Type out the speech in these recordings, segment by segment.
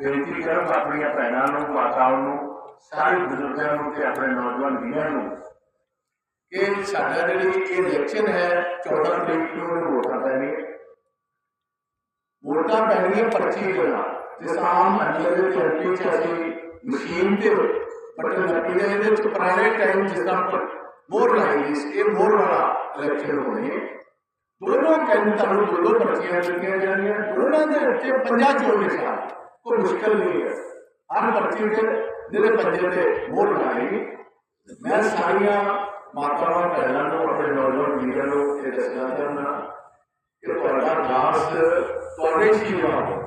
ਬੇਨਤੀ ਕਰਾਂ ਆਪਣੀਆਂ ਭੈਣਾਂ ਨੂੰ ਮਾਤਾਵਾਂ ਨੂੰ ਸਾਰੇ ਬਜ਼ੁਰਗਾਂ ਨੂੰ ਤੇ ਆਪਣੇ ਨੌਜਵਾਨ ਵੀਰਾਂ ਨੂੰ ਕਿ ਸਾਡਾ ਜਿਹੜੀ ਇਹ ਇਲੈਕਸ਼ਨ ਹੈ 14 ਤਰੀਕ ਨੂੰ ਵੋਟਾਂ ਪੈਣੀਆਂ। ਵੋਟਾਂ ਪੈਣੀਆਂ ਪਰਚੀ ਦੇ ਨਾਲ। ਜਿਸ ਆਮ ਮਹੱਲੇ ਦੇ ਚੌਂਕੀ ਚ ਅਸੀਂ ਮਸ਼ੀਨ ਤੇ ਬਟਨ ਲੱਗੀ ਦੇ ਇਹਦੇ ਚ ਪੁਰਾਣੇ ਟਾਈਮ ਜਿਸ ਤਰ੍ਹਾਂ ਮੋਹਰ ਲਾਈ ਇਹ ਮੋਹਰ ਵਾਲਾ ਇਲੈਕਸ਼ਨ ਹੋਣੀ ਦੋਨੋਂ ਕੈਂਡੀਡੇਟਾਂ ਨੂੰ ਦੋ ਦੋ ਪਰਚੀਆਂ ਦਿੱਤੀਆਂ ਜਾਣਗੀਆਂ ਦੋਨਾਂ ਦੇ ਉੱਤੇ ਪੰਜਾ ਚੋਣ ਨਿਸ਼ਾਨ ਕੋਈ ਮੁਸ਼ਕਲ ਨਹੀਂ ਹੈ ਹਰ ਪਰਚੀ ਤੇ ਜਿਹੜੇ ਪੰਜੇ ਤੇ ਮੋਹਰ ਲਾਈ ਮੈਂ ਸਾਰੀਆਂ ਮਾਤਾਵਾਂ ਭੈਣਾਂ ਨੂੰ ਆਪਣੇ ਨੌਜਵਾਨ ਵੀਰਾਂ ਨੂੰ ਇਹ ਦੱਸਣਾ ਚਾਹੁੰਦਾ ਕਿ ਤੁਹਾਡਾ ਦਾਸ ਤੁਹਾਡੇ ਸ਼ੀਰਵਾਦ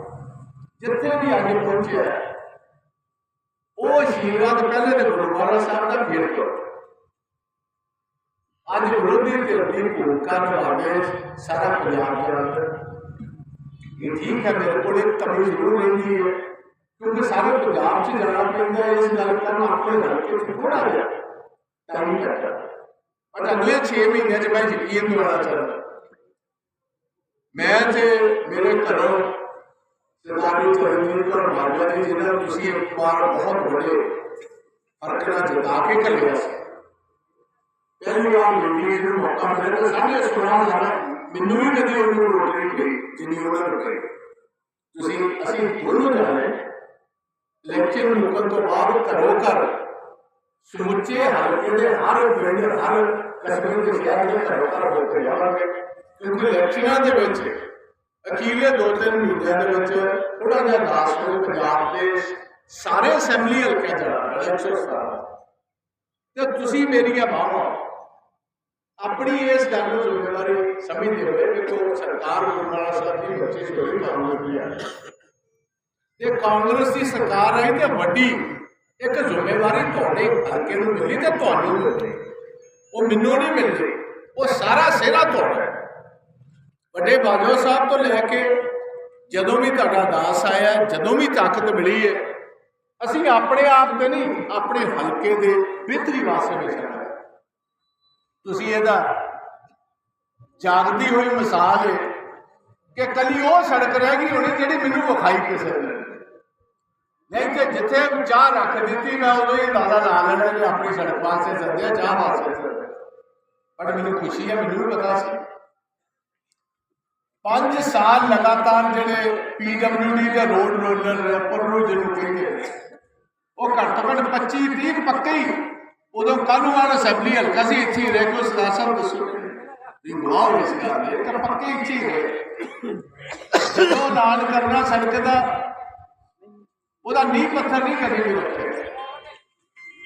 ਜਿੱਥੇ ਵੀ ਅੱਜ ਪਹੁੰਚਿਆ ਹੈ, ਉਹ ਆਸ਼ੀਰਵਾਦ ਪਹਿਲੇ ਤੇ ਗੁਰੂ ਮਹਾਰਾਜ ਸਾਹਿਬ ਦਾ ਫਿਰ ਕਰੋ ਅੱਜ ਵਿਰੋਧੀ ਧਿਰ ਦੀ ਭੂਮਿਕਾ ਨਿਭਾਵੇ ਸਾਰਾ ਪੰਜਾਬ ਦੇ ਅੰਦਰ ਇਹ ਠੀਕ ਹੈ ਮੇਰੇ ਕੋਲ ਇੱਕ ਕਮੀ ਜ਼ਰੂਰ ਰਹਿੰਦੀ ਹੈ ਕਿਉਂਕਿ ਸਾਰੇ ਪੰਜਾਬ 'ਚ ਜਾਣਾ ਪੈਂਦਾ ਹੈ ਇਸ ਗੱਲ ਕਰਨ ਆਪਣੇ ਹਲਕੇ 'ਚ ਥੋੜਾ ਜਿਹਾ ਟਾਈਮ ਲੱਗਦਾ ਪਰ ਅਗਲੇ 6 ਮਹੀਨਿਆਂ 'ਚ ਮੈਂ ਯਕੀਨ ਦਿਵਾਉਣਾ ਚਾਹੁੰਦਾ ਮੈਂ ਤੇ ਮੇਰੇ ਘਰੋਂ ਸਰਦਾਰੀ ਚਰਨਜੀਤ ਕੌਰ ਬਾਜਵਾ ਜੀ ਜਿਹਨਾਂ ਨੂੰ ਤੁਸੀਂ ਇੱਕ ਵਾਰ ਬਹੁਤ ਵੱਡੇ ਫ਼ਰਕ ਨਾਲ ਜਿਤਾ ਕੇ ਘੱਲਿਆ ਸੀ ਪਹਿਲੀ ਵਾਰ ਮਿਲੀ ਨੂੰ ਮੌਕਾ ਮਿਲਿਆ ਤਾਂ ਸਾਡੇ ਸੁਣਾ ਜਾਣਾ ਮੈਨੂੰ ਵੀ ਕਦੀ ਉਹਨੂੰ ਰੋਕ ਨਹੀਂ ਗਈ ਜਿੰਨੀ ਉਹਨਾਂ ਨੂੰ ਕਰੀ ਤੁਸੀਂ ਅਸੀਂ ਦੋਨੋਂ ਜਾਣੇ ਇਲੈਕਸ਼ਨ ਮੁਕਨ ਤੋਂ ਬਾਅਦ ਘਰੋਂ ਘਰ ਸਮੁੱਚੇ ਹਲਕੇ ਦੇ ਹਰ ਪਿੰਡ ਹਰ ਕਸਬੇ ਦੇ ਸ਼ਹਿਰ ਦੇ ਘਰੋਂ ਘਰ ਹੋ ਕੇ ਜਾਵਾਂਗੇ। ਕਿਉਂਕਿ ਇਲੈਕਸ਼ਨਾਂ ਦੇ ਵਿੱਚ ਅਖੀਰਲੇ ਦੋ ਤਿੰਨ ਮਹੀਨਿਆਂ ਦੇ ਵਿੱਚ ਥੋੜਾ ਜਿਹਾ ਦਾਸ ਹੋ ਪੰਜਾਬ ਦੇ ਸਾਰੇ ਅਸੈਂਬਲੀ ਹਲਕਿਆਂ ਚ ਇਲੈਕਸ਼ਨ ਤੇ ਤੁਸੀਂ ਮੇਰੀਆਂ ਬਾਹਾਂ ਆਪਣੀ ਇਸ ਗੱਲ ਨੂੰ ਜ਼ਿੰਮੇਵਾਰੀ ਸਮਝਦੇ ਹੋਏ ਦੇਖੋ ਸਰਕਾਰ ਗੁਰਨਾਲਾ ਸਾਹਿਬ ਦੀ ਬੱਚੇ ਹੋਈ ਕੰਮ ਲੱਗੀ ਹੈ ਤੇ ਕਾਂਗਰਸ ਦੀ ਸਰਕਾਰ ਆਈ ਤੇ ਵੱਡੀ ਇੱਕ ਜ਼ਿੰਮੇਵਾਰੀ ਤੁਹਾਡੇ ਹਲਕੇ ਨੂੰ ਮਿਲੀ ਤੇ ਤੁਹਾਨੂੰ ਮਿਲੀ। ਉਹ ਮੈਨੂੰ ਨਹੀਂ ਮਿਲਦੀ, ਉਹ ਸਾਰਾ ਸਿਹਰਾ ਤੁਹਾਡਾ ਵੱਡੇ ਬਾਜਵਾ ਸਾਹਿਬ ਤੋਂ ਲੈ ਕੇ ਜਦੋਂ ਵੀ ਤੁਹਾਡਾ ਦਾਸ ਆਇਆ, ਜਦੋਂ ਵੀ ਤਾਕਤ ਮਿਲੀ ਹੈ, ਅਸੀਂ ਆਪਣੇ ਆਪ ਦੇ ਨਹੀਂ, ਆਪਣੇ ਹਲਕੇ ਦੇ ਬਿਹਤਰੀ ਵਾਸਤੇ ਵਿਚਰਨਾ ਤੁਸੀਂ ਇਹਦਾ ਜਾਗਦੀ ਹੋਈ ਮਿਸਾਲ ਹੈ ਕਿ ਕੱਲੀ ਉਹ ਸੜਕ ਰਹਿ ਗਈ ਹੋਣੀ ਜਿਹੜੀ ਮੈਨੂੰ ਵਿਖਾਈ ਕਿਸੇ ਨੇ। ਨਹੀਂ ਕਿ ਜਿੱਥੇ ਚਾਹ ਰੱਖ ਦਿੱਤੀ, ਮੈਂ ਉਦੋਂ ਹੀ ਦਾਦਾ ਲਾ ਲੈਣਾ ਕਿ ਆਪਣੀ ਸੜਕ ਵਾਸਤੇ ਸੱਦਿਆ, ਚਾਹ ਵਾਸਤੇ ਪਰ ਮੈਨੂੰ ਖੁਸ਼ੀ ਹੈ, ਮੈਨੂੰ ਵੀ ਪਤਾ ਸੀ। ਪੰਜ ਸਾਲ ਲਗਾਤਾਰ ਜਿਹੜੇ ਪੀਡਬਲਯੂਡੀ ਦੇ ਰੋਡ ਰੋਲਰ ਰੈਪਰ ਨੂੰ ਜਿਹਨੂੰ ਕਹਿੰਦੇ ਉਹ ਘੱਟ ਤੋਂ ਘੱਟ 25 30 ਪੱਕੇ ਹੀ। ਉਦੋਂ ਕਾਨੂੰਨ ਅਸੈਂਬਲੀ ਹਲਕਾ ਸੀ, ਇੱਥੇ ਰਹਿ ਕੇ ਉਸ ਲਾਸਰ ਦੱਸੋ ਵੀ ਵਾਹ ਇਸ ਗੱਲ ਦੇ ਕਿ ਪੱਕੇ ਇੱਥੇ ਰਹੇ ਜਦੋਂ ਐਲਾਨ ਕਰਨਾ ਸੜਕ ਦਾ, ਉਹਦਾ ਨੀਂਹ ਪੱਥਰ ਨਹੀਂ ਕਦੇ ਵੀ ਰੱਖਿਆ।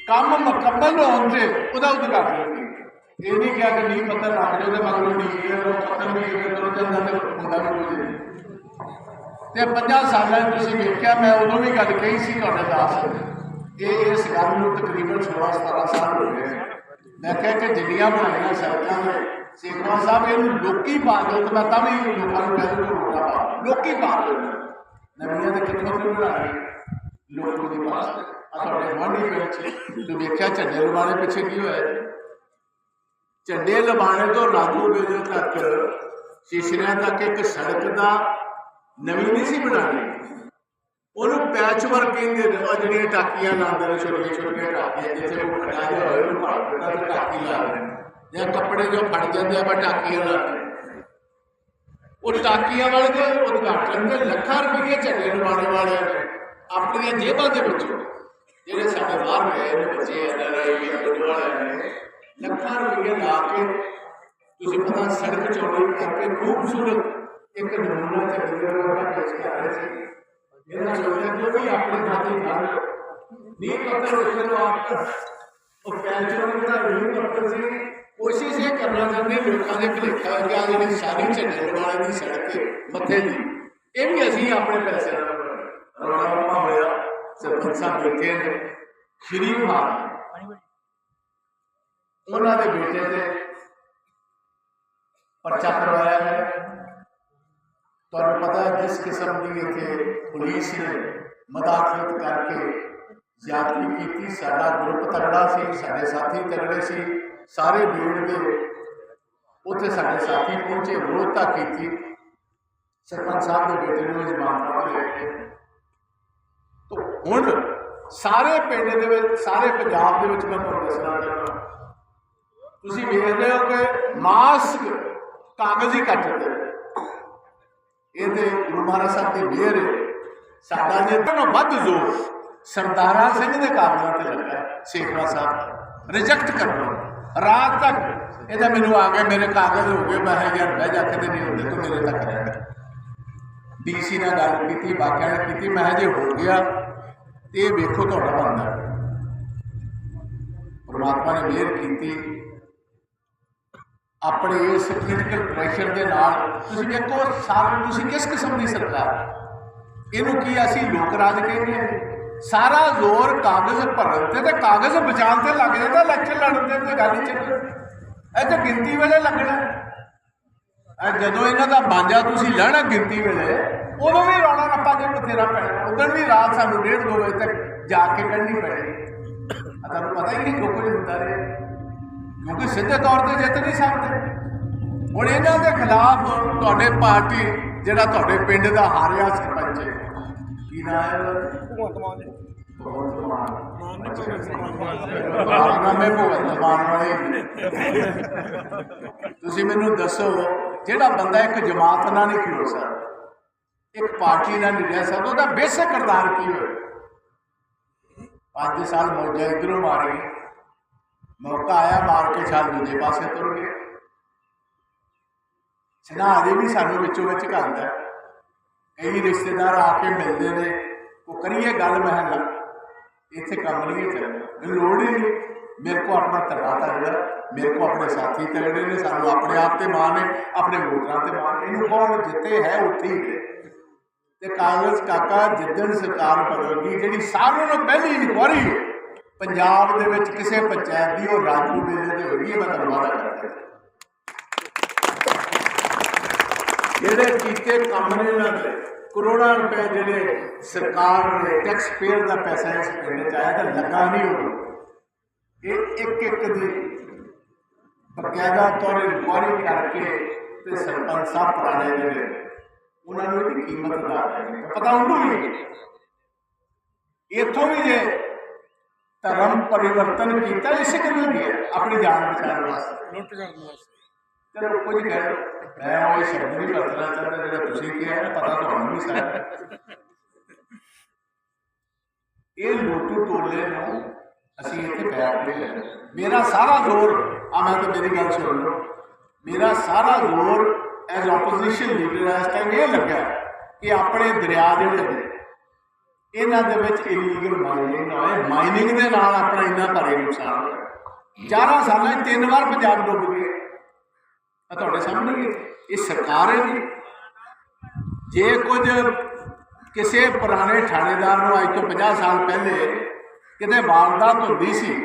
ਕੰਮ ਮੁਕੰਮਲ ਹੋਣ ਤੇ ਉਹਦਾ ਉਦਘਾਟਨ ਇਹ ਨਹੀਂ ਕਿਹਾ ਕਿ ਨੀਂਹ ਪੱਥਰ ਰੱਖ ਦਿਓ ਤੇ ਮਗਰੋਂ ਨਹੀਂ ਇਹ ਉਹ ਪੱਥਰ ਵੀ ਇਹ ਕਰੋ ਜਾਂਦਾ ਤੇ ਹੁੰਦਾ ਵੀ ਕੁਝ ਨਹੀਂ। ਤੇ 50 ਸਾਲਾਂ 'ਚ ਤੁਸੀਂ ਵੇਖਿਆ, ਮੈਂ ਉਦੋਂ ਵੀ ਗੱਲ ਕਹੀ ਸੀ ਤੁਹਾਡੇ ਦਾਸ ਇਹ ਇਸ ਗੱਲ ਨੂੰ ਤਕਰੀਬਨ 16 17 ਸਾਲ ਹੋ ਗਏ ਮੈਂ ਕਿਹਾ ਕਿ ਜਿੰਨੀਆਂ ਬਣਾਈਆਂ ਸੜਕਾਂ ਨੇ ਸੇਖਵਾ ਸਾਹਿਬ, ਇਹਨੂੰ ਲੋਕੀ ਪਾ ਦਿਓ ਤੇ ਮੈਂ ਤਾਂ ਵੀ ਲੋਕਾਂ ਨੂੰ ਕਹਿ ਦੂੰ ਰੋਟਾ ਲੋਕੀ ਪਾ ਨਵੀਆਂ ਦੇ ਕਿੱਥੋਂ ਤੋਂ ਬਣਾ ਰਹੇ ਲੋਕ ਦੀ ਪਾਸ। ਆ ਤੁਹਾਡੇ ਵਾਂਢੀ ਪਿੰਡ ਤੂੰ ਵੇਖਿਆ ਝੰਡੇ ਲਵਾਣੇ ਪਿੱਛੇ ਕੀ ਹੋਇਆ? ਝੰਡੇ ਲਵਾਣੇ ਤੋਂ ਲਾਗੂ ਬੇਲੇ ਤੱਕ ਸ਼ੀਸ਼ਰਿਆਂ ਤੱਕ ਇੱਕ ਸੜਕ ਦਾ ਨਵੀਂ ਨਹੀਂ ਸੀ ਬਣਾਣੀ ਉਹਨੂੰ ਪੈਚ ਵਰਕ ਕਹਿੰਦੇ ਨੇ ਉਹ ਜਿਹੜੀਆਂ ਟਾਕੀਆਂ ਲਾਉਂਦੇ ਨੇ, ਛੋਟੀਆਂ ਛੋਟੀਆਂ ਟਾਕੀਆਂ, ਜਿੱਥੇ ਉਹ ਖੜਾ ਜਿਹਾ ਹੋਏ ਉਹਨੂੰ ਭਾਰ ਦਿੱਤਾ ਤੇ ਟਾਕੀ ਲਾ ਲੈਣੀ ਜਾਂ ਕੱਪੜੇ ਜੋ ਫੜ ਜਾਂਦੇ ਆ ਬਾ ਟਾਕੀਆਂ ਲਾ ਉਹ ਟਾਕੀਆਂ ਵਾਲੇ ਦੇ ਉਦਘਾਟਨ ਦੇ ਲੱਖਾਂ ਰੁਪਏ ਝੰਡੇ ਲਵਾਉਣ ਵਾਲਿਆਂ ਨੇ ਆਪਣੀਆਂ ਜੇਬਾਂ ਦੇ ਵਿੱਚੋਂ। ਜਿਹੜੇ ਸਾਡੇ ਬਾਹਰ ਗਏ ਨੇ, ਬੱਚੇ ਐਨਆਰਆਈ ਵੀ ਵਾਲੇ ਨੇ, ਲੱਖਾਂ ਰੁਪਏ ਲਾ ਕੇ ਤੁਸੀਂ ਪਤਾ ਸੜਕ ਚੌੜੀ ਕਰਕੇ ਖੂਬਸੂਰਤ ਇੱਕ ਨਮੂਨਾ ਚੰਡੀਗੜ੍ਹ ਵਾਲਾ ਪੇਸ਼ ਕਰ ਰਹੇ ਸੀ। ਇਹਨਾਂ ਸੋਚਿਆ ਕਿ ਵੀ ਆਪਣੇ ਖਾਤੇ ਨਾਲ ਨਹੀਂ ਪੱਤਰ ਉਸ ਨੂੰ ਆਪ ਉਹ ਦਾ ਨਹੀਂ ਪੱਤਰ ਸੀ ਕੋਸ਼ਿਸ਼ ਇਹ ਕਰਨਾ ਚਾਹੁੰਦੇ ਲੋਕਾਂ ਦੇ ਭਲੇਖਾ ਆ ਜਿਹੜੀ ਸਾਰੀ ਝੰਡੇ ਲਵਾਉਣੇ ਦੀ ਸੜਕ ਹੈ, ਮੱਥੇ ਦੀ ਇਹ ਵੀ ਅਸੀਂ ਆਪਣੇ ਪੈਸੇ ਨਾਲ ਬਣਾਉਣੀ। ਰੌਲਾ ਹੋਇਆ ਸਰਪੰਚ ਸਾਹਿਬ ਬੈਠੇ ਨੇ। ਸ਼੍ਰੀ ਮਹਾਰਾਜ। ਉਹਨਾਂ ਦੇ ਬੇਟੇ ਤੇ ਪਰਚਾ ਕਰਵਾਇਆ ਹੈ ਤੁਹਾਨੂੰ ਪਤਾ ਜਿਸ ਕਿਸਮ ਦੀ ਇੱਥੇ ਪੁਲਿਸ ਨੇ ਮਦਾਖਲਤ ਕਰਕੇ ਜ਼ਿਆਦਤੀ ਕੀਤੀ। ਸਾਡਾ ਗਰੁੱਪ ਤਗੜਾ ਸੀ, ਸਾਡੇ ਸਾਥੀ ਤਗੜੇ ਸੀ, ਸਾਰੇ ਭੀੜ ਦੇ ਉੱਥੇ ਸਾਡੇ ਸਾਥੀ ਪਹੁੰਚੇ, ਵਿਰੋਧਤਾ ਕੀਤੀ। ਸਰਪੰਚ ਸਾਹਿਬ ਦੇ ਬੇਟੇ ਨੂੰ ਜ਼ਮਾਨਤ ਪਰ ਲੈ ਕੇ ਹੁਣ ਸਾਰੇ ਪਿੰਡ ਦੇ ਵਿੱਚ, ਸਾਰੇ ਪੰਜਾਬ ਦੇ ਵਿੱਚ ਮੈਂ ਤੁਹਾਨੂੰ ਦੱਸਣਾ ਚਾਹੁੰਦਾ। ਤੁਸੀਂ ਵੇਖਦੇ ਹੋ ਕਿ ਮਾਸਕ ਕਾਗਜ਼ ਹੀ ਕੱਟਦੇ ਇਹ ਤੇ ਗੁਰੂ ਮਹਾਰਾਜ ਸਾਹਿਬ ਦੀ ਮਿਹਰ ਸਾਡਾ ਜੇ ਤੋਂ ਵੱਧ ਜ਼ੋਰ ਸਰਦਾਰਾ ਸਿੰਘ ਦੇ ਕਾਬਲਾਂ ਤੇ ਲੱਗਾ ਹੈ, ਸੇਖਵਾ ਸਾਹਿਬ। ਰਿਜੈਕਟ ਕਰਨਾ। ਰਾਤ ਤੱਕ ਇਹਦਾ ਮੈਨੂੰ ਆ ਗਿਆ ਮੇਰੇ ਕਾਗਜ਼ ਹੋ ਗਏ ਮੈਂ ਕਿਹਾ ਯਾਰ ਬਹਿ ਜਾ ਕੇ ਨਹੀਂ ਹੁੰਦੇ ਤੂੰ ਮੇਰੇ ਤੱਕ ਰਹਿ। ਡੀਸੀ ਨਾਲ ਗੱਲ ਕੀਤੀ ਬਾਕਿਆਂ ਨਾਲ ਕੀਤੀ ਮੈਂ ਕਿਹਾ ਜੇ ਹੋ ਗਿਆ ਤੇ ਇਹ ਵੇਖੋ ਤੁਹਾਡਾ ਬੰਦਾ। ਪਰਮਾਤਮਾ ਨੇ ਮਿਹਰ ਕੀਤੀ। ਆਪਣੇ ਇਸ ਪੋਲੀਟੀਕਲ ਪ੍ਰੈਸ਼ਰ ਦੇ ਨਾਲ ਤੁਸੀਂ ਦੇਖੋ, ਸਾਰ ਤੁਸੀਂ ਕਿਸ ਕਿਸਮ ਦੀ ਸਰਕਾਰ? ਇਹਨੂੰ ਕੀ ਅਸੀਂ ਲੋਕ ਰਾਜ ਕਹਿੰਦੇ ਹਾਂ ਸਾਰਾ ਜ਼ੋਰ ਕਾਗਜ਼ ਭਰਨ ਤੇ ਤੇ ਕਾਗਜ਼ ਬਚਾਉਣ ਤੇ ਲੱਗ ਜਾਂਦਾ ਇਲੈਕਸ਼ਨ ਲੜਨ ਤੇ ਤੇ ਗੱਲ ਹੀ ਚੱਲ ਇਹ ਤਾਂ ਗਿਣਤੀ ਵੇਲੇ ਲੱਗਣਾ। ਇਹ ਜਦੋਂ ਇਹਨਾਂ ਦਾ ਬਾਂਝਾ ਤੁਸੀਂ ਲੈਣਾ ਗਿਣਤੀ ਵੇਲੇ, ਉਦੋਂ ਵੀ ਰੌਲਾ ਰੱਪਾ ਜੇ ਬਥੇਰਾ ਪੈਣਾ। ਉਦੋਂ ਵੀ ਰਾਤ ਸਾਨੂੰ ਡੇਢ ਦੋ ਵਜੇ ਤੱਕ ਜਾ ਕੇ ਕੱਢਣੀ ਪੈਣੀ। ਤੁਹਾਨੂੰ ਪਤਾ ਹੀ ਨਹੀਂ ਜੋ ਹੁੰਦਾ ਰਿਹਾ। ਕਿਉਂਕਿ ਸਿੱਧੇ ਤੌਰ ਤੇ ਜਿੱਤ ਨਹੀਂ ਸਕਦੇ। ਹੁਣ ਇਹਨਾਂ ਦੇ ਖਿਲਾਫ ਤੁਹਾਡੇ ਪਾਰਟੀ ਜਿਹੜਾ ਤੁਹਾਡੇ ਪਿੰਡ ਦਾ ਹਾਰਿਆ ਸਰਪੰਚ ਹੈ। ਕੀ ਨਾਮ ਹੈ ਭਗਵੰਤ ਮਾਨ ਭਗਵੰਤ ਨਾਮੇ ਭਗਵੰਤ ਵਾਲੇ। ਤੁਸੀਂ ਮੈਨੂੰ ਦੱਸੋ ਜਿਹੜਾ ਬੰਦਾ ਇੱਕ ਜਮਾਤ ਨਾਲ ਨਹੀਂ ਖਲੋ ਸਕਦਾ ਇੱਕ ਪਾਰਟੀ ਨਾਲ ਨਹੀਂ ਰਹਿ ਸਕਦਾ ਉਹਦਾ ਬੇਸਿਕ ਕਿਰਦਾਰ ਕੀ ਹੋਵੇ? ਪੰਜ ਸਾਲ ਮੌਜਾ ਇਧਰੋਂ ਮਾਰੀ ਮੌਕਾ ਆਇਆ, ਮਾਰ ਕੇ ਛਾਲ ਦੂਜੇ ਪਾਸੇ ਤੁਰ ਗਏ। ਸਿਨਾ ਵੀ ਸਾਨੂੰ ਵਿੱਚੋਂ ਵਿੱਚ ਕਰਦਾ ਕਈ ਰਿਸ਼ਤੇਦਾਰ ਆ ਕੇ ਮਿਲਦੇ ਨੇ, ਉਹ ਕਰੀਏ ਗੱਲ ਮਹਿਲ। ਇੱਥੇ ਕੰਮ ਨਹੀਂ ਚੱਲਦਾ ਮੈਨੂੰ ਲੋੜ ਹੀ ਨਹੀਂ। ਮੇਰੇ ਕੋ ਆਪਣਾ ਤੜਾ ਤਗੜਾ ਮੇਰੇ ਕੋ ਆਪਣੇ ਸਾਥੀ ਤਗੜੇ ਨੇ। ਸਾਨੂੰ ਆਪਣੇ ਆਪ ਤੇ ਮਾਣ ਹੈ। ਆਪਣੇ ਵੋਟਰਾਂ ਤੇ ਮਾਣ ਹੈ। ਇਹਨੂੰ ਕੌਣ ਜਿੱਤੇ ਹੈ ਉੱਥੇ ਹੀ ਹੈ। ਤੇ ਕਾਂਗਰਸ ਕਾਕਾ ਜਿੱਦਣ ਸਰਕਾਰ ਬਦਲਦੀ ਜਿਹੜੀ ਸਾਰਿਆਂ ਨੂੰ ਪਹਿਲੀ ਵਾਰੀ ਪੰਜਾਬ ਦੇ ਵਿੱਚ ਕਿਸੇ ਪੰਚਾਇਤ ਦੀ ਉਹ ਰਾਜੂ ਵੇਲੇ ਦੇ ਹੋਈ ਮੈਂ ਤੁਹਾਨੂੰ ਕਰਦਾ ਜਿਹੜੇ ਕੀਤੇ ਕੰਮ ਨੇ ਇਹਨਾਂ ਦੇ। ਕਰੋੜਾਂ ਰੁਪਏ ਜਿਹੜੇ ਸਰਕਾਰ ਨੇ ਟੈਕਸ ਪੇਅਰ ਦਾ ਪੈਸਾ ਇਸ ਪਿੰਡ ਚ ਆਇਆ ਤਾਂ ਲੱਗਾ ਨਹੀਂ ਉਹ। ਇਹ ਇੱਕ ਇੱਕ ਦੀ ਬਕਾਇਦਾ ਤੌਰ ਇਨਕੁਆਰੀ ਕਰਕੇ ਤੇ ਸਰਪੰਚ ਸਾਹਿਬ ਪੁਰਾਣੇ ਜਿਹੜੇ ਉਹਨਾਂ ਨੂੰ ਇਹਦੀ ਕੀਮਤ ਦਾ ਪਤਾ ਉਹਨੂੰ ਵੀ। ਇੱਥੋਂ ਵੀ ਜੇ ਧਰਮ ਪਰਿਵਰਤਨ ਕੀਤਾ ਇਸੇ ਕਿਉਂ ਨਹੀਂ ਆਪਣੀ ਜਾਨ ਬਚਾਉਣ ਵਾਸਤੇ। ਲੁੱਟ ਕਰਨ ਵਾਸਤੇ। ਚਲੋ ਕੁਝ ਕਹਿ। ਮੈਂ ਉਹ ਸ਼ਬਦ ਨਹੀਂ ਵਰਤਣਾ ਚਾਹੁੰਦਾ ਜਿਹੜਾ ਤੁਸੀਂ ਕਿਹਾ ਹੈ ਪਤਾ ਤੁਹਾਨੂੰ ਵੀ ਸਾਰਾ। ਇਹ ਲੋਟੂ ਟੋਲੇ ਨੂੰ ਅਸੀਂ ਇੱਥੇ ਦੇ ਲਿਆ ਮੇਰਾ ਸਾਰਾ ਜ਼ੋਰ ਆ ਮੈਂ ਤਾਂ ਮੇਰੀ ਗੱਲ ਸੁਣ ਲਓ। ਮੇਰਾ ਸਾਰਾ ਜ਼ੋਰ ਐਜ਼ ਆਪੋਜੀਸ਼ਨ ਲੀਡਰ ਇਸ ਟਾਈਮ ਇਹ ਲੱਗਾ ਕਿ ਆਪਣੇ ਦਰਿਆ ਜਿਹੜੇ ਨੇ ਇਹਨਾਂ ਦੇ ਵਿੱਚ ਇਲੀਗਲ ਮਾਈਨਿੰਗ ਨਾ ਹੋਏ ਮਾਈਨਿੰਗ ਦੇ ਨਾਲ ਆਪਣਾ ਇੰਨਾ ਭਾਰੀ ਨੁਕਸਾਨ ਹੋਇਆ ਚਾਰਾਂ ਸਾਲਾਂ 'ਚ ਤਿੰਨ ਵਾਰ ਪੰਜਾਬ ਡੁੱਬ ਗਏ। ਆ ਤੁਹਾਡੇ ਸਾਹਮਣੇ ਇਹ ਸਰਕਾਰ ਹੈ ਜੀ। ਜੇ ਕੁਝ ਕਿਸੇ ਪੁਰਾਣੇ ਥਾਣੇਦਾਰ ਨੂੰ ਅੱਜ ਤੋਂ 50 ਸਾਲ ਪਹਿਲੇ ਕਿਤੇ ਵਾਰਦਾਤ ਹੁੰਦੀ ਸੀ,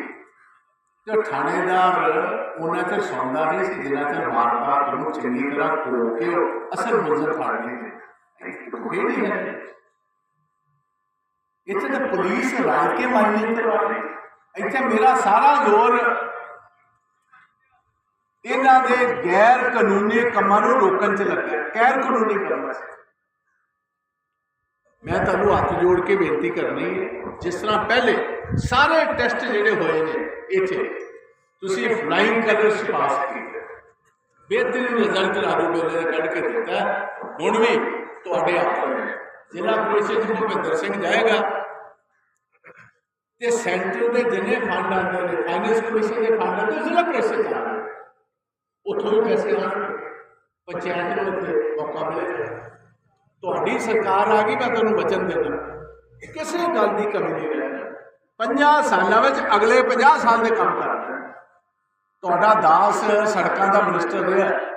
ਤੇ ਥਾਣੇਦਾਰ ਉਹਨਾਂ ਤੇ ਸੌਂਦਾ ਨਹੀਂ ਸੀ, ਜਿੰਨਾ ਚਿਰ ਵਾਰਦਾਤ ਨੂੰ ਚੰਗੀ ਤਰ੍ਹਾਂ ਖੋਲ ਕੇ ਉਹ ਅਸਲ ਮੰਜ਼ਰ ਫੜ ਇਹ ਕਿਹੜੀ ਹੈ। ਇੱਥੇ ਤਾਂ ਪੁਲਿਸ ਰਲ ਕੇ ਮਾਈਨਿੰਗ ਕਰਵਾ ਰਹੀ ਇੱਥੇ ਮੇਰਾ ਸਾਰਾ ਜ਼ੋਰ ਇਹਨਾਂ ਦੇ ਗੈਰ ਕਾਨੂੰਨੀ ਕੰਮਾਂ ਨੂੰ ਰੋਕਣ 'ਚ ਲੱਗਾ ਗੈਰ ਕਾਨੂੰਨੀ ਕੰਮਾਂ ਮੈਂ ਤੁਹਾਨੂੰ ਹੱਥ ਜੋੜ ਕੇ ਬੇਨਤੀ ਕਰਨੀ ਹੈ, ਜਿਸ ਤਰ੍ਹਾਂ ਪਹਿਲੇ ਸਾਰੇ ਟੈਸਟ ਜਿਹੜੇ ਹੋਏ ਨੇ ਇੱਥੇ, ਤੁਸੀਂ ਫਲਾਈਂਗ ਕਲਰਸ ਪਾਸ ਕੀਤੇ। ਬਿਹਤਰੀਨ ਰਿਜ਼ਲਟ ਲਾਰੂ ਮੇਲੇ ਨੇ ਕੱਢ ਕੇ ਦਿੱਤਾ ਹੁਣ ਵੀ ਤੁਹਾਡੇ ਹੱਥ ਹੈ ਜ਼ਿਲ੍ਹਾ ਪ੍ਰੀਸ਼ਦ ਚ ਭੁਪਿੰਦਰ ਸਿੰਘ ਜਾਏਗਾ ਤੇ ਸੈਂਟਰ ਦੇ ਜਿੰਨੇ ਫੰਡ ਆਉਂਦੇ ਨੇ ਫਾਈਨੈਂਸ ਕਮਿਸ਼ਨ ਦੇ ਫੰਡ ਆਉਂਦੇ ਉਹ ਜ਼ਿਲ੍ਹਾ ਪ੍ਰੀਸ਼ਦ ਚ ਆਉਂਦੇ ਉੱਥੋਂ ਵੀ ਪੈਸੇ ਆਉਣਗੇ ਪੰਚਾਇਤ ਨੂੰ ਉੱਥੇ ਮੌਕਾ ਮਿਲੇਗਾ ਤੁਹਾਡੀ ਸਰਕਾਰ ਆ ਗਈ ਮੈਂ ਤੁਹਾਨੂੰ ਵਚਨ ਦਿੰਦਾ ਕਿਸੇ ਗੱਲ ਦੀ ਕਮੀ ਨਹੀਂ ਰਹਿਣੀ 50 ਸਾਲਾਂ ਵਿੱਚ ਅਗਲੇ 50 ਸਾਲ ਦੇ ਕੰਮ ਕਰਨਾ ਤੁਹਾਡਾ ਦਾਸ ਸੜਕਾਂ ਦਾ ਮਿਨਿਸਟਰ ਰਿਹਾ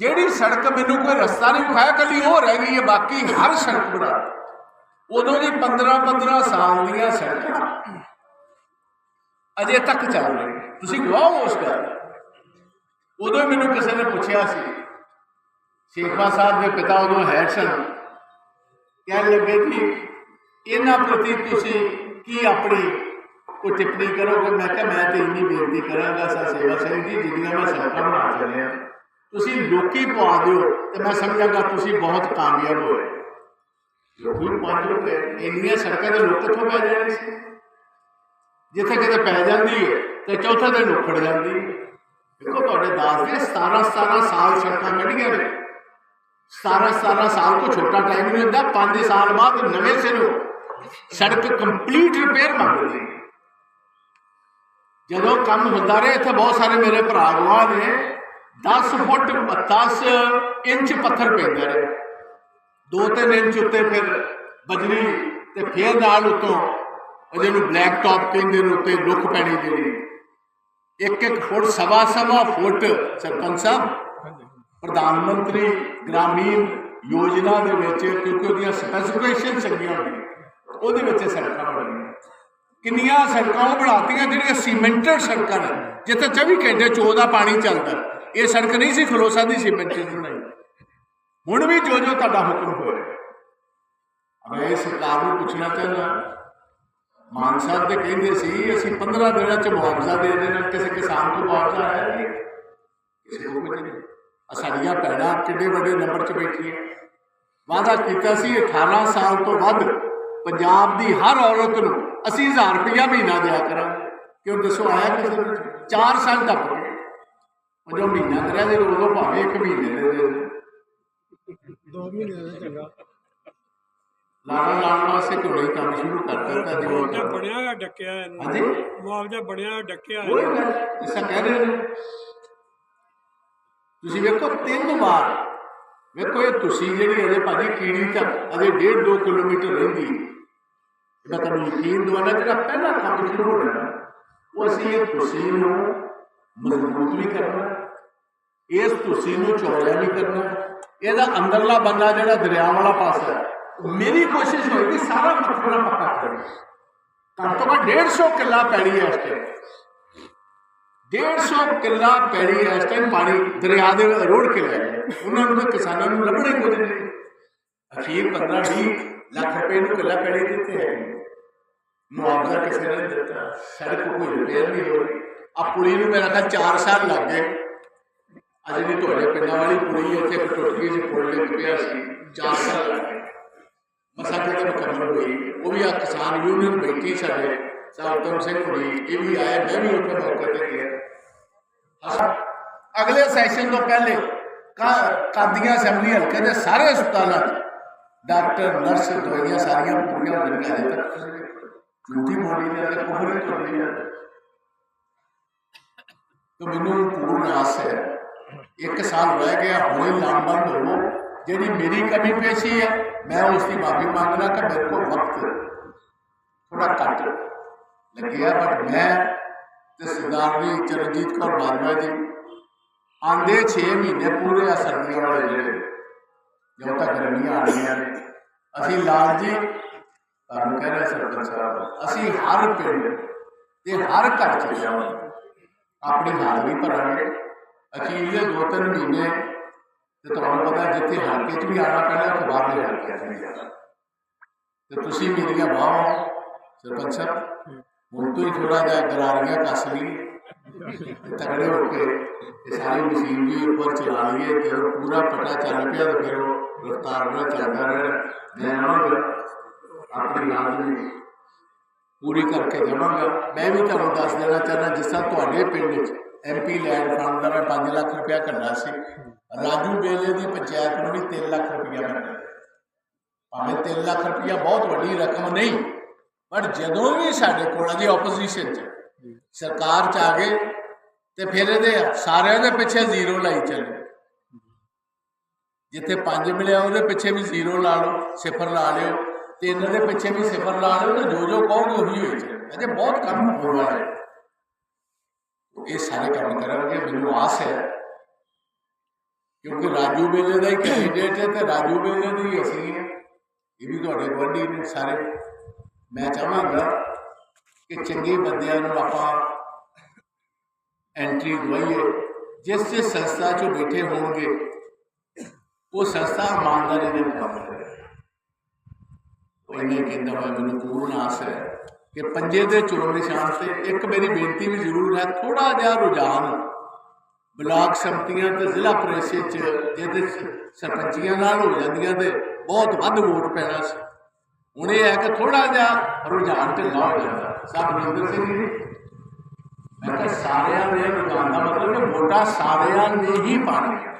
ਜਿਹੜੀ ਸੜਕ ਮੈਨੂੰ ਕੋਈ ਰਸਤਾ ਨਹੀਂ ਵਿਖਾਇਆ, ਕੱਲੀ ਉਹ ਰਹਿ ਗਈ ਹੈ, ਬਾਕੀ ਹਰ ਸੜਕ ਬਣਾ ਉਦੋਂ ਦੀ 15 15 ਸਾਲ ਦੀਆਂ ਸੜਕਾਂ ਅਜੇ ਤੱਕ ਚੱਲ ਰਹੀ ਤੁਸੀਂ ਗਵਾਹ ਹੋ ਉਸ ਗੱਲ ਉਦੋਂ ਮੈਨੂੰ ਕਿਸੇ ਨੇ ਪੁੱਛਿਆ ਸੀ ਸ਼ੇਖਵਾ ਸਾਹਿਬ ਦੇ ਪਿਤਾ ਉਦੋਂ ਹੈ ਸਨ। ਕਹਿਣ ਲੱਗੇ ਜੀ, ਇਹਨਾਂ ਪ੍ਰਤੀ ਤੁਸੀਂ ਕੀ ਆਪਣੀ ਕੋਈ ਟਿੱਪਣੀ ਕਰੋਗੇ? ਮੈਂ ਕਿਹਾ, ਮੈਂ ਤੇ ਇੰਨੀ ਬੇਨਤੀ ਕਰਾਂਗਾ ਸਾ ਸੇਵਾ ਸਿੰਘ ਜੀ, ਜਿੰਨੀਆਂ ਮੈਂ ਸੜਕਾਂ ਬਣਾ ਚੱਲਿਆ ਤੁਸੀਂ ਲੋਕੀ ਪਵਾ ਦਿਓ ਤੇ ਮੈਂ ਸਮਝਾਂਗਾ ਤੁਸੀਂ ਬਹੁਤ ਕਾਮਯਾਬ ਹੋਏ ਲੋਕੀ ਪਹੁੰਚ ਗਏ ਇੰਨੀਆਂ ਸੜਕਾਂ ਤੇ ਲੋਕ ਕਿੱਥੋਂ ਪੈ ਜਾਣੇ ਸੀ? ਜਿੱਥੇ ਕਿਤੇ ਪੈ ਜਾਂਦੀ ਹੈ ਤੇ ਚੌਥੇ ਦਿਨ ਉਖੜ ਜਾਂਦੀ ਹੈ। ਦੇਖੋ ਤੁਹਾਡੇ ਦਾਸ ਦੇ 17 17 ਸਾਲ ਸੜਕਾਂ ਕੱਢੀਆਂ ਨੇ। 17 17 ਸਾਲ ਤੋਂ ਛੋਟਾ ਟਾਈਮ ਨਹੀਂ ਹੁੰਦਾ 5 ਸਾਲ ਬਾਅਦ ਨਵੇਂ ਸਿਰੋਂ ਸੜਕ ਕੰਪਲੀਟ ਰਿਪੇਅਰ ਮੰਗਦੀ ਜਦੋਂ ਕੰਮ ਹੁੰਦਾ ਰਿਹਾ ਇੱਥੇ ਬਹੁਤ ਸਾਰੇ ਮੇਰੇ ਭਰਾ ਗਵਾ ਨੇ। 10 ਫੁੱਟ 10 ਇੰਚ ਪੱਥਰ ਪੈਂਦਾ ਰਿਹਾ ਦੋ ਤਿੰਨ ਇੰਚ ਉੱਤੇ ਫਿਰ ਬਜਰੀ ਤੇ ਫਿਰ ਨਾਲ ਉਤੋਂ ਉਹ ਜਿਹਨੂੰ ਬਲੈਕ ਟਾਪ ਕਹਿੰਦੇ ਨੇ, ਉੱਤੇ ਲੁੱਕ ਪੈਣੀ ਜਿਹੜੀ ਇੱਕ ਇੱਕ ਫੁੱਟ, ਸਵਾ ਸਵਾ ਫੁੱਟ ਸਰਪੰਚ ਸਾਹਿਬ, ਪ੍ਰਧਾਨ ਮੰਤਰੀ ਗ੍ਰਾਮੀਣ ਯੋਜਨਾ ਦੇ ਵਿੱਚ, ਕਿਉਂਕਿ ਉਹਦੀਆਂ ਸਪੈਸੀਫਿਕੇਸ਼ਨ ਚੰਗੀਆਂ ਹੁੰਦੀਆਂ ਉਹਦੇ ਵਿੱਚ ਸੜਕਾਂ ਬਣੀਆਂ। ਕਿੰਨੀਆਂ ਸੜਕਾਂ ਉਹ ਬਣਾਤੀਆਂ ਜਿਹੜੀਆਂ ਸੀਮੈਂਟਡ ਸੜਕਾਂ ਨੇ, ਜਿੱਥੇ 24 ਘੰਟੇ ਚੋਂ ਦਾ ਪਾਣੀ ਚੱਲਦਾ। ਇਹ ਸੜਕ ਨਹੀਂ ਸੀ, ਖਲੋਸਾ ਦੀ ਸੀਮੈਂਟਡ ਬਣਾਈ। ਹੁਣ ਵੀ ਜੋ ਜੋ ਤੁਹਾਡਾ ਹੁਕਮ ਹੋਏ ਮੈਂ ਸਰਕਾਰ ਨੂੰ ਪੁੱਛਣਾ ਚਾਹੁੰਦਾ, ਮਾਨ ਸਾਹਿਬ ਦੇ ਕਹਿੰਦੇ ਸੀ, ਅਸੀਂ 15 ਦਿਨਾਂ ਚ ਮੁਆਵਜ਼ਾ ਦੇ ਦੇਣਾ, ਕਿਸੇ ਕਿਸਾਨ ਤੋਂ ਮੁਆਵਜ਼ਾ ਆਇਆ ਨਹੀਂ। ਕਿਸੇ ਨੂੰ ਨਹੀਂ। ਆ ਸਾਡੀਆਂ ਭੈਣਾਂ ਕਿੰਨੇ ਵੱਡੇ ਨੰਬਰ 'ਚ ਬੈਠੀਆਂ। ਵਾਅਦਾ ਕੀਤਾ ਸੀ 18 ਸਾਲ ਤੋਂ ਵੱਧ ਪੰਜਾਬ ਦੀ ਹਰ ਔਰਤ ਨੂੰ ਅਸੀਂ 80000 ਰੁਪਇਆ ਮਹੀਨਾ ਦਿਆ ਕਰਾਂਗੇ। ਕਿਉਂ ਦੱਸੋ, ਆਇਆ ਕਿਸੇ 4 ਸਾਲ ਤੱਕ। ਉਹ ਜੋ ਮਹੀਨਾ ਕਰਿਆ ਜੇ ਉਦੋਂ ਭਾਵੇਂ ਇੱਕ ਮਹੀਨੇ ਦੇ ਦੇ। ਦੋ ਮਹੀਨੇ ਦਾ ਚੰਗਾ। ਲਾਣਾ ਲਾਣ ਵਾਸਤੇ ਕੋਈ ਕੰਮ ਸ਼ੁਰੂ ਕਰ ਦਿੱਤਾ ਜੋ। ਮੁਆਵਜ਼ਾ ਬਣਿਆ ਡੱਕਿਆ ਇਹਨੂੰ। ਹਾਂਜੀ? ਮੁਆਵਜ਼ਾ ਬਣਿਆ ਡੱਕਿਆ ਉਹ ਇਹਨੂੰ। ਇਸਾ ਕਹਿ ਰਹੇ ਨੇ। ਤੁਸੀਂ ਵੇਖੋ ਤਿੰਨ ਵਾਰ ਵੇਖੋ ਇਹ ਤੁਸੀਂ ਜਿਹੜੀ ਅਜੇ ਭਾਜੀ ਕੀੜੀ ਤੱਕ ਅਜੇ 1.5 2 ਕਿਲੋਮੀਟਰ ਰਹਿੰਦੀ ਇਹਦਾ ਤੁਹਾਨੂੰ ਯਕੀਨ ਦਵਾਨਾ ਜਿਹੜਾ ਪਹਿਲਾ ਕੰਮ ਸ਼ੁਰੂ ਹੋਣਾ ਉਹ ਅਸੀਂ ਇਹ ਤੁਸੀਂ ਨੂੰ ਮਜ਼ਬੂਤ ਵੀ ਕਰਨਾ। ਇਸ ਤੁਸੀਂ ਨੂੰ ਚੌੜਾ ਨਹੀਂ ਕਰਨਾ। ਇਹਦਾ ਅੰਦਰਲਾ ਬੰਦਾ ਜਿਹੜਾ ਦਰਿਆ ਵਾਲਾ ਪਾਸਾ ਹੈ, ਮੇਰੀ ਕੋਸ਼ਿਸ਼ ਹੋਏਗੀ ਸਾਰਾ ਪੱਥਰ ਨਾਲ ਪੱਕਾ ਕਰਨਾ ਘੱਟ ਤੋਂ ਘੱਟ 150 ਕਿੱਲਾ ਪੈਣੀ ਹੈ ਇਸ ਟਾਈਮ 150 ਕਿੱਲਾ ਪੈੜੀ ਇਸ ਟਾਈਮ ਪਾਣੀ ਦਰਿਆ ਦੇ ਰੋੜ ਕੇ ਲੈ ਗਏ। ਉਹਨਾਂ ਨੂੰ ਤਾਂ ਕਿਸਾਨਾਂ ਨੂੰ ਲੱਭਣੇ ਕੁਝ ਨਹੀਂ। ਅਖੀਰ 15 20 ਲੱਖ ਰੁਪਏ ਨੂੰ ਕਿੱਲਾ ਪੈਣੀ ਦਿੱਤੇ ਹੈ। ਮੁਆਵਜ਼ਾ ਕਿਸੇ ਨੇ ਦਿੱਤਾ। ਸੜਕ ਕੋਈ ਰਿਪੇਅਰ ਨਹੀਂ ਹੋ ਰਹੀ ਆ ਪੁਲੀ ਨੂੰ ਮੇਰਾ ਖਿਆਲ 4 ਸਾਲ ਲੱਗ ਗਏ। ਅੱਜ ਜਿਹੜੀ ਤੁਹਾਡੇ ਪਿੰਡਾਂ ਵਾਲੀ ਪੁਲੀ ਇੱਥੇ ਇੱਕ ਟੁੱਟ ਗਈ ਸੀ ਪੁਲ ਡਿੱਗ ਪਿਆ ਸੀ 4 ਸਾਲ ਲੱਗ ਗਏ ਮਸਾ ਕਿਤੇ ਮੁਕੰਮਲ ਹੋਈ ਉਹ ਵੀ ਆ ਕਿਸਾਨ ਯੂਨੀਅਨ ਬੈਠੀ ਸਾਡੇ ਸਰਤਮ ਸਿੰਘ ਹੋਈ ਇਹ ਵੀ ਆਏ ਮੈਂ ਵੀ ਉੱਥੇ ਮੌਕੇ ਤੇ ਗਿਆ ਅਸਾਂ ਅਗਲੇ ਸੈਸ਼ਨ ਤੋਂ ਪਹਿਲੇ ਕਾ- ਕਾਦੀਆਂ ਅਸੈਂਬਲੀ ਹਲਕੇ ਦੇ ਸਾਰੇ ਹਸਪਤਾਲਾਂ 'ਚ ਡਾਕਟਰ ਨਰਸ ਦਵਾਈਆਂ ਸਾਰੀਆਂ ਪੂਰੀਆਂ ਹੋ ਗਈਆਂ ਅਜੇ ਤੱਕ ਝੂਠੀ ਬੋਲੀ ਨੇ ਤੇ ਕੋਹਰੇ ਤੋਂ ਨਹੀਂ ਤਾਂ ਮੈਨੂੰ ਪੂਰਨ ਆਸ ਹੈ ਇੱਕ ਸਾਲ ਰਹਿ ਗਿਆ, ਹੁਣੇ ਲਾਮਬੰਦ ਹੋ ਜਿਹੜੀ ਮੇਰੀ ਕਮੀ ਪੇਸ਼ੀ ਹੈ, ਮੈਂ ਉਸ ਦੀ ਮਾਫੀ ਮੰਗਣਾ ਕਿ ਮੇਰੇ ਕੋਲ ਵਕਤ ਥੋੜਾ ਘੱਟ ਲੱਗਿਆ ਬਟ ਮੈਂ ਤੇ ਸਰਦਾਰਨੀ ਚਰਨਜੀਤ ਕੌਰ ਬਾਜਵਾ ਜੀ ਆਂਦੇ 6 ਮਹੀਨੇ ਪੂਰੇ ਆ ਸਰਦੀਆਂ ਵਾਲੇ ਜਿਹੜੇ ਜਦੋਂ ਤੱਕ ਗਰਮੀਆਂ ਆਣੀਆਂ ਨੇ। ਅਸੀਂ ਲਾਲ ਜੀ, ਤੁਹਾਨੂੰ ਕਹਿ ਰਹੇ ਸਰਪੰਚ ਸਾਹਿਬ, ਅਸੀਂ ਹਰ ਪਿੰਡ ਤੇ ਹਰ ਘਰ ਚ ਜਾਵਾਂਗੇ। ਆਪਣੀ ਵੀ ਭਰਾਂਗੇ। ਅਖੀਰਲੇ ਦੋ ਤਿੰਨ ਮਹੀਨੇ ਤੇ ਤੁਹਾਨੂੰ ਪਤਾ ਜਿੱਥੇ ਹਲਕੇ 'ਚ ਵੀ ਆਣਾ ਪੈਣਾ ਤੇ ਬਾਹਰਲੇ ਹਲਕੇ 'ਚ ਵੀ ਜਾਣਾ ਤੇ ਤੁਸੀਂ ਮੇਰੀਆਂ ਬਾਹਾਂ ਸਰਪੰਚ ਸਾਹਿਬ। ਹੁਣ ਤੋਂ ਹੀ ਥੋੜਾ ਜਿਹਾ ਗਰਾਰੀਆਂ ਕੱਸ ਲਈ। ਤੇ ਤਗੜੇ ਹੋ ਕੇ ਇਹ ਸਾਰੀ ਮਸ਼ੀਨਰੀ ਉੱਪਰ ਚਲਾ ਲਈਏ ਤੇ ਪੂਰਾ ਪਟਾ ਚੱਲ ਪਿਆ ਤੇ ਫਿਰ ਉਹ ਰਫਤਾਰ ਨਾਲ ਚੱਲਦਾ ਰਹੇ ਮੈਂ ਆਵਾਂਗਾ, ਆਪਣੀ ਹਾਜ਼ਰੀ ਪੂਰੀ ਕਰਕੇ ਜਾਵਾਂਗਾ। ਮੈਂ ਵੀ ਤੁਹਾਨੂੰ ਦੱਸ ਦੇਣਾ ਚਾਹੁੰਦਾ, ਜਿਸ ਤਰ੍ਹਾਂ ਤੁਹਾਡੇ ਪਿੰਡ ਵਿੱਚ ਐਮਪੀ ਲੈਂਡ ਫੰਡ ਦਾ ਮੈਂ 5 ਲੱਖ ਰੁਪਇਆ ਕਰਨਾ ਸੀ। ਰਾਜੂ ਬੇਲੇ ਦੀ ਪੰਚਾਇਤ ਨੂੰ ਵੀ 3 ਲੱਖ ਰੁਪਇਆ ਮਿਲਣਾ ਭਾਵੇਂ 3 ਲੱਖ ਰੁਪਇਆ ਬਹੁਤ ਵੱਡੀ ਰਕਮ ਨਹੀਂ, ਪਰ ਜਦੋਂ ਵੀ ਸਾਡੇ ਕੋਲ ਅਜੇ ਆਪੋਜੀਸ਼ਨ 'ਚ, ਸਰਕਾਰ 'ਚ ਆ ਗਏ ਤੇ ਫਿਰ ਇਹਦੇ ਸਾਰਿਆਂ ਦੇ ਪਿੱਛੇ ਜ਼ੀਰੋ ਲਾਈ ਚੱਲੇ। ਜਿੱਥੇ 5 ਮਿਲਿਆ ਉਹਦੇ ਪਿੱਛੇ ਵੀ ਜ਼ੀਰੋ ਲਾ ਲਓ, ਸਿਫਰ ਲਾ ਲਿਓ। ਤਿੰਨ ਦੇ ਪਿੱਛੇ ਵੀ ਸਿਫਰ ਲਾ ਲਿਓ ਤੇ ਜੋ ਜੋ ਕਹੋਗੇ ਉਹੀ ਹੋਈ ਚੱਲੇ। ਅਜੇ ਬਹੁਤ ਕੰਮ ਹੋਣ ਵਾਲਾ ਹੈ। ਇਹ ਸਾਰੇ ਕੰਮ ਕਰਾਂਗੇ, ਮੈਨੂੰ ਆਸ ਹੈ। ਕਿਉਂਕਿ ਰਾਜੂ ਬੇਲੇ ਦਾ ਹੀ ਕੈਂਡੀਡੇਟ ਹੈ ਤੇ ਰਾਜੂ ਬੇਲੇ ਦੀ ਹੀ ਅਸੀਂ ਇਹ ਵੀ ਤੁਹਾਡੇ ਗਵਾਂਢੀ ਨੇ ਸਾਰੇ। ਮੈਂ ਚਾਹਾਂਗਾ ਕਿ ਚੰਗੇ ਬੰਦਿਆਂ ਨੂੰ ਆਪਾਂ ਐਂਟਰੀ ਦਵਾਈਏ। ਜਿਸ ਜਿਸ ਸੰਸਥਾ 'ਚੋਂ ਬੈਠੇ ਹੋਣਗੇ, ਉਹ ਸੰਸਥਾ ਇਮਾਨਦਾਰੀ ਦੇ ਮੁਕਾਬਲੇ ਉਹ ਇਹਨੇ ਕਹਿੰਦਾ ਮੈਂ ਮੈਨੂੰ ਪੂਰਨ ਆਸ ਹੈ। ਕਿ ਪੰਜੇ ਦੇ ਚੋਣ ਨਿਸ਼ਾਨ ਤੇ ਇੱਕ ਮੇਰੀ ਬੇਨਤੀ ਵੀ ਜ਼ਰੂਰ ਹੈ ਥੋੜਾ ਜਿਹਾ ਰੁਝਾਨ ਬਲਾਕ ਸੰਮਤੀਆਂ ਤੇ ਜ਼ਿਲ੍ਹਾ ਪ੍ਰੀਸ਼ਦ ਚ, ਜਿਹਦੇ ਚ ਸਰਪੰਚੀਆਂ ਨਾਲ ਹੋ ਜਾਂਦੀਆਂ ਤੇ ਬਹੁਤ ਵੱਧ ਵੋਟ ਪੈਣਾ ਸੀ। ਹੁਣ ਇਹ ਹੈ ਕਿ ਥੋੜਾ ਜਿਹਾ ਰੁਝਾਨ ਢਿੱਲਾ ਹੋ। ਜਾਂਦਾ ਸਾਹਿਬ ਬਰਿੰਦਰ ਸਿੰਘ ਜੀ, ਮੈਂ ਕਿਹਾ ਸਾਰਿਆਂ ਦੇ ਰੁਝਾਨ ਦਾ ਮਤਲਬ ਕਿ ਵੋਟਾਂ ਸਾਰਿਆਂ ਨੇ ਹੀ ਪਾਣੀਆਂ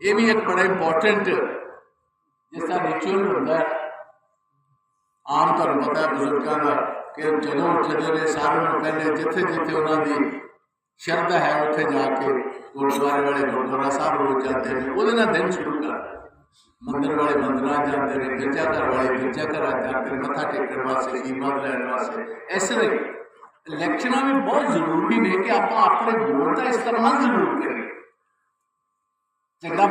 ਇਹ ਵੀ ਇੱਕ ਬੜਾ ਇੰਪੋਰਟੈਂਟ ਜਿਸ ਦਾ ਰਿਚੁਅਲ ਹੁੰਦਾ ਹੈ। ਆਮ ਤੁਹਾਨੂੰ ਪਤਾ ਹੈ ਬਜ਼ੁਰਗਾਂ ਦਾ ਕਿ ਜਦੋਂ ਉੱਠਦੇ ਨੇ ਸਾਰਿਆਂ ਨੂੰ ਪਹਿਲੇ ਜਿੱਥੇ ਜਿੱਥੇ ਉਹਨਾਂ ਦੀ ਸ਼ਰਧਾ ਹੈ, ਉੱਥੇ ਜਾ ਕੇ ਗੁਰਦੁਆਰੇ ਵਾਲੇ ਗੁਰਦੁਆਰਾ ਸਾਹਿਬ ਰੋਜ਼ ਜਾਂਦੇ ਨੇ। ਉਹਦੇ ਨਾਲ ਦਿਨ ਸ਼ੁਰੂ ਕਰਦੇ ਮੰਦਰ ਵਾਲੇ ਮੰਦਰਾਂ ਜਾਂਦੇ ਨੇ, ਗਿਰਜਾ ਘਰ ਵਾਲੇ ਗਿਰਜਾ ਘਰਾਂ ਜਾਂਦੇ ਨੇ, ਮੱਥਾ ਟੇਕਣ ਵਾਸਤੇ ਅਸ਼ੀਰਵਾਦ ਲੈਣ ਵਾਸਤੇ। ਇਸ ਲਈ ਇਲੈਕਸ਼ਨਾਂ ਵੀ ਬਹੁਤ ਜ਼ਰੂਰੀ ਨੇ ਕਿ ਆਪਾਂ ਆਪਣੇ ਵੋਟ ਦਾ ਇਸਤੇਮਾਲ ਜ਼ਰੂਰ ਕਰੀਏ। ਚੰਗਾ